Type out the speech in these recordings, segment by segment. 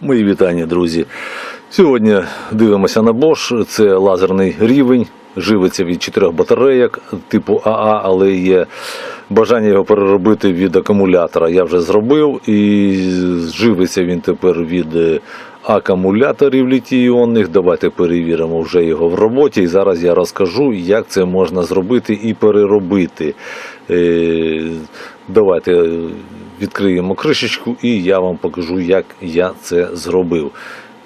Мої вітання, друзі. Сьогодні дивимося на Bosch. Це лазерний рівень, живиться від чотирьох батарейок типу АА, але є бажання його переробити від акумулятора. Я вже зробив і живиться він тепер від е, акумуляторів літій-іонних. Давайте перевіримо вже його в роботі. І зараз я розкажу, як це можна зробити і переробити. Е, Давайте відкриємо кришечку і я вам покажу, як я це зробив.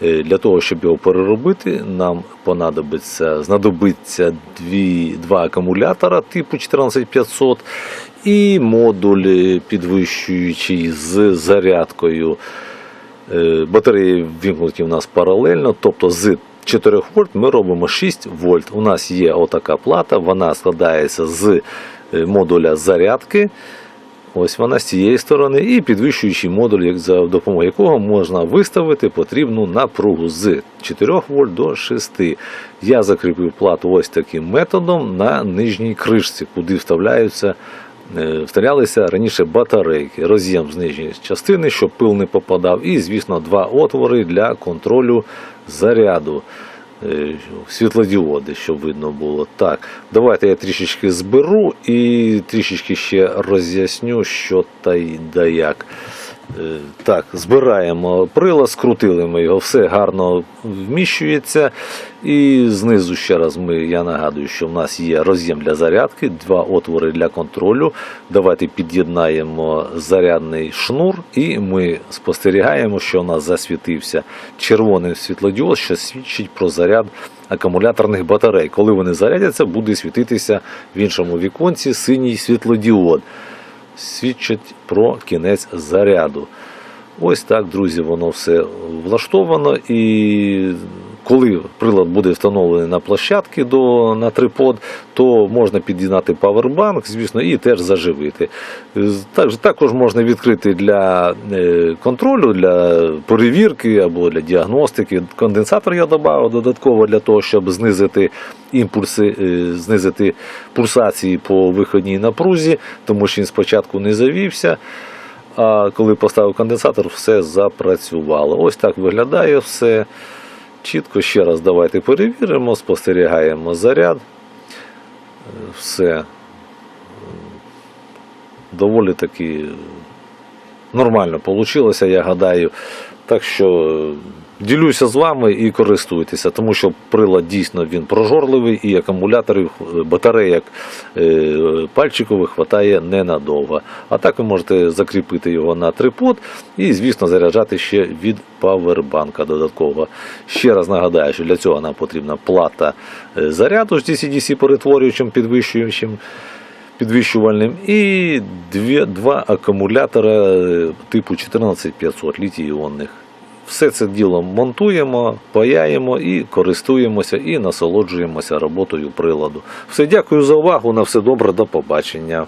Е, Для того, щоб його переробити, нам понадобиться, знадобиться дві, два акумулятора типу 14500 і модуль підвищуючий з зарядкою. Е, Батареї вімкнуті у нас паралельно, тобто з 4 вольт ми робимо 6 вольт. У нас є отака плата, вона складається з е, модуля зарядки. Ось вона з цієї сторони, і підвищуючий модуль, за допомогою якого можна виставити потрібну напругу з 4 вольт до 6. Я закріпив плату ось таким методом на нижній кришці, куди вставляються. е, Вставлялися раніше батарейки, роз'єм з нижньої частини, щоб пил не попадав, і, звісно, два отвори для контролю заряду світлодіоди, щоб видно було. Так, давайте я трішечки зберу і трішечки ще роз'ясню, що та й да як. Е, Так, збираємо прилад, скрутили ми його, все гарно вміщується. І знизу ще раз ми, я нагадую, що в нас є роз'єм для зарядки, два отвори для контролю. Давайте під'єднаємо зарядний шнур, і ми спостерігаємо, що у нас засвітився червоний світлодіод, що свідчить про заряд акумуляторних батарей. Коли вони зарядяться, буде світитися в іншому віконці синій світлодіод свідчить про кінець заряду. Ось так, друзі, воно все влаштовано. І коли прилад буде встановлений на площадці до, на трипод, то можна під'єднати павербанк, звісно, і теж заживити. Також, також можна відкрити для е, контролю, для перевірки або для діагностики. Конденсатор я додав додатково для того, щоб знизити імпульси, е, знизити пульсації по виходній напрузі, тому що він спочатку не завівся. А коли поставив конденсатор, все запрацювало. Ось так виглядає все. Чітко ще раз давайте перевіримо, спостерігаємо заряд. Е, Все доволі таки нормально вийшло, я гадаю. Так що е, ділюся з вами і користуйтеся, тому що прилад дійсно він прожорливий і акумуляторів, е, е, пальчикових вистачає ненадовго. А так ви можете закріпити його на трипод і, звісно, заряджати ще від павербанка додатково. Ще раз нагадаю, що для цього нам потрібна плата заряду з DC-DC перетворюючим, підвищуючим підвищувальним і дві, два акумулятора е, типу 14500 літій-іонних. Все це діло монтуємо, паяємо і користуємося, і насолоджуємося роботою приладу. Все, дякую за увагу. На все добре, до побачення.